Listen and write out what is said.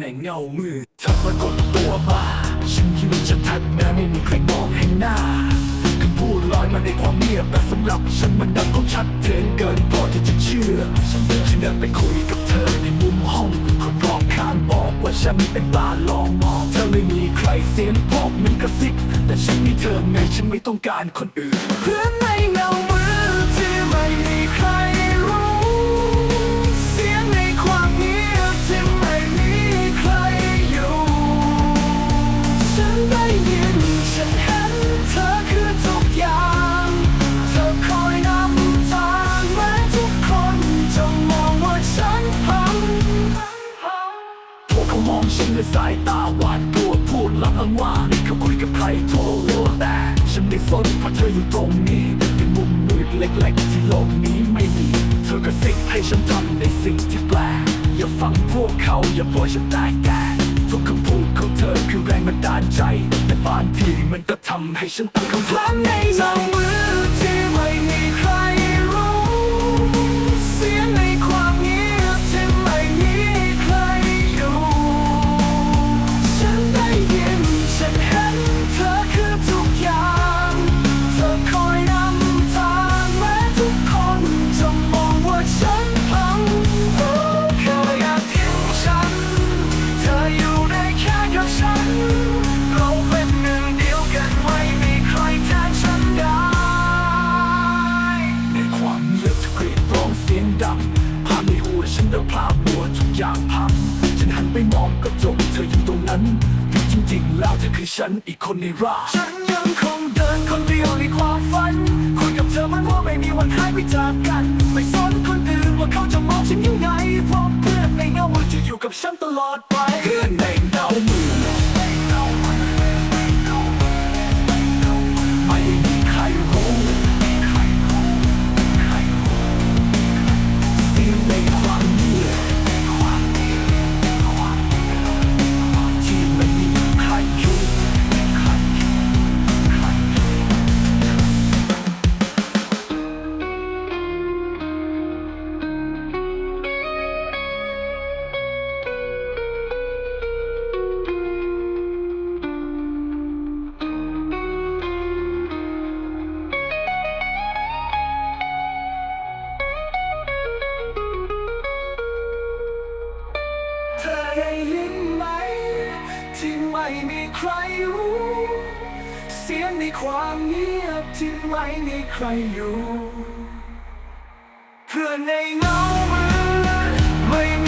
ในเงามือเธอปรากฏตัวมาฉันคิดว่าจะทัดแม้ไม่มีใครมองเห็นหน้าคำพูดลอยมาในความเงียบแต่สำหรับฉันมันดังก็ชัดเจนเกินพอที่จะเชื่อ ฉันเดินฉันเดินไปคุยกับเธอในมุมห้องคนรอบข้างบอกว่าฉันเป็นตาลองมอง เธอไม่มีใครเสียงพอกมันกระซิบแต่ฉันมีเธอไงฉันไม่ต้องการคนอื่นเพื่อนในเงามือ เขามอสายตาหวาดกลัวพูดลับอ้างว่าเขาคุยกับใครโทรแต่ฉันไม่สนเพราะเธออยู่ตรงนี้ในมุมมืดเล็กๆ ที่โลกนี้ไม่มี เธอก็สิ่งให้ฉันทำในสิ่งที่แปลกอย่าฟังพวกเขาอย่าปล่อยฉันแตกแกทุกคำพูดของเธอคือแรงบันดาลใจ แต่บางทีมันก็ทำให้ฉันตั้งคำถามในใจ หัวฉันเดินพลาดหัวทุกอย่างพังฉันหันไปมองกระจกเธออยู่ตรงนั้นอยู่จริงๆ แล้วเธอคือฉันอีกคนในร่างฉันยังคงเดินคนเดียวในความฝัน คุยกับเธอมันว่าไม่มีวันหายไปจากกัน ไม่สนคนอื่นว่าเขาจะมองฉันยังไงเพราะเพื่อนในเงามือจะอยู่กับฉันตลอดไปเพื่อนใน ม่มีใครรู้ เสียงในความเงียบที่ไม่มีใครอยู่ เพื่อนในเงามือไม่มี